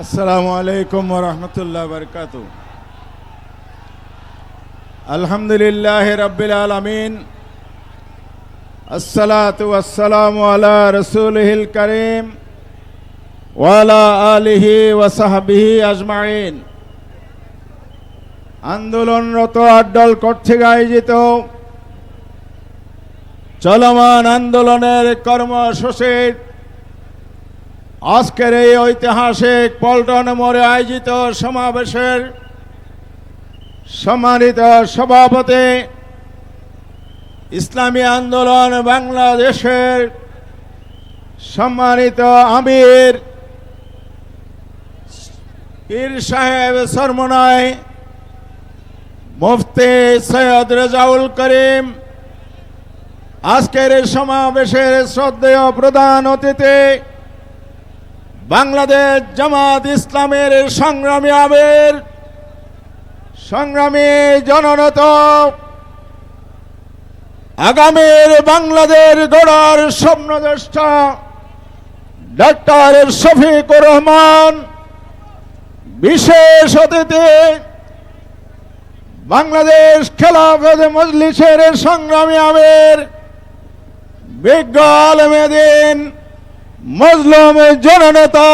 আসসালামু আলাইকুম রহমতুল্লাহ বরকাত আলহামদুলিল্লাহ রবিল আলমিন। আসসালাত ওয়াসসালামু আলা রসুলহিল করিম ওয়ালা আলিহি ওয়াসাহাবিহি আজমাইন। আন্দোলনরত আড্ডল কর্তৃক আয়োজিত চলমান আন্দোলনের কর্মসূচির আজকের এই ঐতিহাসিক পল্টন মোড়ে আয়োজিত সমাবেশের সম্মানিত সভাপতি ইসলামী আন্দোলন বাংলাদেশের সম্মানিত আমির পীর সাহেব সরমনায় মুফতি সৈয়দ রেজাউল করিম, আজকের সমাবেশের শ্রদ্ধেয় প্রধান অতিথি বাংলাদেশ জামাত ইসলামের সংগ্রামী আবের সংগ্রামী জননত, আগামীর বাংলাদেশ গড়ার স্বপ্নদ্রষ্টা, ডাক্তার শফিকুর রহমান, বিশেষ অতিথি, বাংলাদেশ খেলাফত মজলিসের সংগ্রামী আবের বিজ্ঞ আলমেদিন মজলুম জননেতা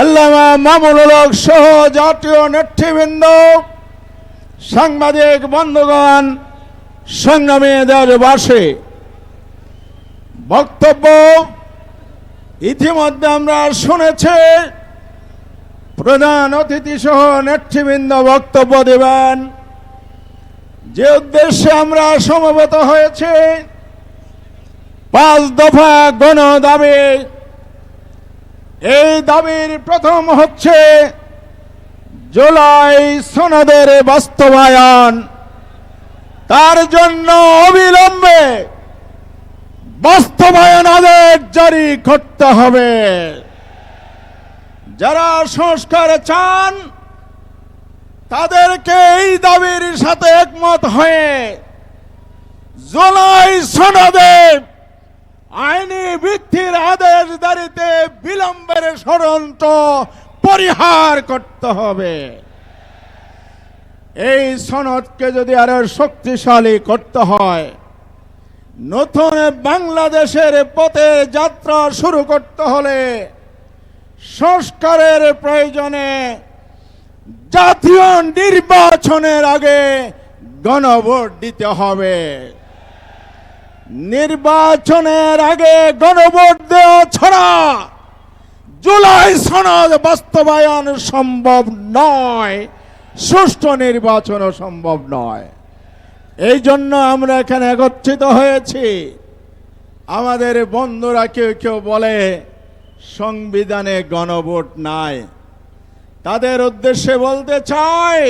আল্লামা মামুনুল হক সহ জাতীয় নেতৃবৃন্দ, সাংবাদিক বন্ধুগণ সংগ্রামী দেশবাসী বক্তব্য ইতিমধ্যে আমরা শুনেছি, প্রধান অতিথি সহ নেতৃবৃন্দ বক্তব্য দেবেন। যে উদ্দেশ্যে আমরা সমবেত হয়েছে পাঁচ দফা গণ দাবি। এই দাবির প্রথম হচ্ছে জুলাই সনদের বাস্তবায়ন। তার জন্য অবিলম্বে বাস্তবায়ন আদেশ জারি করতে হবে। যারা সংস্কার চান, তাদেরকে এই দাবির সাথে একমত হয়ে জুলাই সনদের আইনি বৃদ্ধির আদেশ দাঁড়িতে বিলম্বের ষড়যন্ত্র পরিহার করতে হবে। এই সনদকে যদি আরও শক্তিশালী করতে হয়, নতুন বাংলাদেশের পথে যাত্রা শুরু করতে হলে সংস্কারের প্রয়োজনে জাতীয় নির্বাচনের আগে গণভোট দিতে হবে। নির্বাচনের আগে গণভোট দেওয়া ছাড়া জুলাই সনদ বাস্তবায়ন সম্ভব নয়, সুষ্ঠু নির্বাচনও সম্ভব নয়। এই জন্য আমরা এখানে একত্রিত হয়েছি। আমাদের বন্ধুরা কেউ কেউ বলে, সংবিধানে গণভোট নাই। তাদের উদ্দেশ্যে বলতে চাই,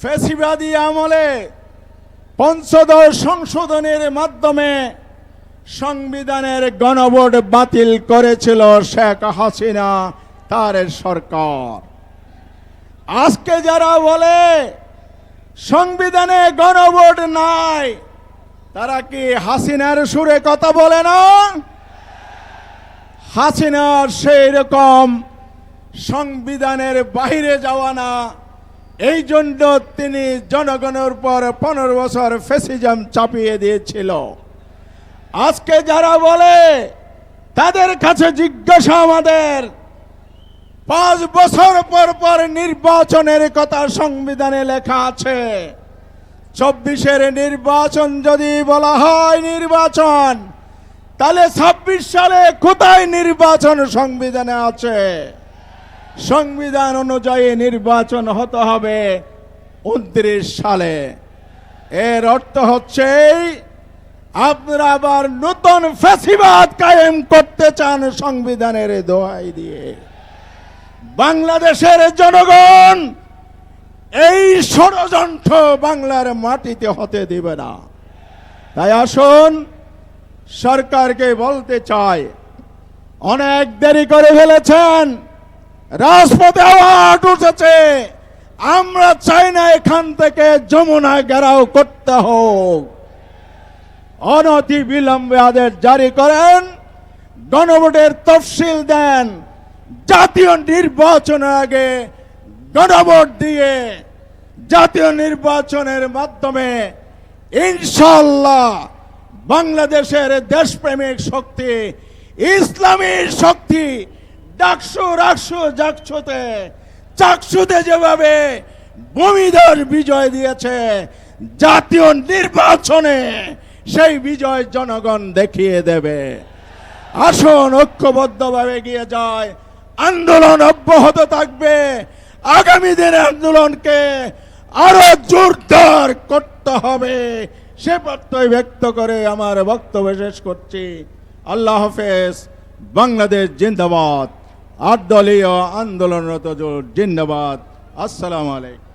ফেসিবাদী আমলে পঞ্চদশ সংশোধনের মাধ্যমে সংবিধানের গণভোট বাতিল করেছিল শেখ হাসিনা, তার সরকার। আজকে যারা বলে সংবিধানে গণভোট নাই, তারা কি হাসিনার সুরে কথা বলে না? হাসিনার সেই রকম সংবিধানের বাইরে যাওয়া না এই জন্য তিনি জনগণের উপর পনেরো বছর ফেসিজম চাপিয়ে দিয়েছিল। আজকে যারা বলে, তাদের কাছে জিজ্ঞাসা আমাদের, পাঁচ বছর পর পর নির্বাচনের কথা সংবিধানে লেখা আছে। চব্বিশের নির্বাচন যদি বলা হয় নির্বাচন, তাহলে ছাব্বিশ সালে কোথায় নির্বাচন সংবিধানে আছে? সংবিধান অনুযায়ী নির্বাচন হতে হবে উনত্রিশ সালে। এর অর্থ হচ্ছে, আপনারা আবার নতুন ফ্যাসিবাদ কায়েম করতে চান সংবিধানের দোহাই দিয়ে। বাংলাদেশের জনগণ এই ষড়যন্ত্র বাংলার মাটিতে হতে দিবে না। তাই আসুন, সরকারকে বলতে চাই, অনেক দেরি করে ফেলেছেন। রাজপথে আওয়াজ উঠেছে। আমরা চাই না এখান থেকে যমুনা গেরাও করতে হোক। অনতি বিলম্বে আদেশ জারি করেন। গণভোটের তফসিল দেন। জাতীয় নির্বাচনের আগে গণভোট দিয়ে জাতীয় নির্বাচনের মাধ্যমে ইনশাল্লাহ বাংলাদেশের দেশপ্রেমিক শক্তি, ইসলামী শক্তি ডাকসু রাকসু জাকসুতে চাকসুতে যেভাবে ভূমিধর বিজয় দিয়েছে, জাতীয় নির্বাচনে সেই বিজয় জনগণ দেখিয়ে দেবে। আসুন ঐক্যবদ্ধভাবে গিয়ে যায়। আন্দোলন অব্যাহত থাকবে। আগামী দিনে আন্দোলনকে আরও জোরদার করতে হবে। সে প্রত্যয় ব্যক্ত করে আমার বক্তব্য শেষ করছি। আল্লাহ হাফেজ, বাংলাদেশ জিন্দাবাদ। আট দলীয় আন্দোলনরত জোট জিন্দাবাদ। আসসালামু আলাইকুম।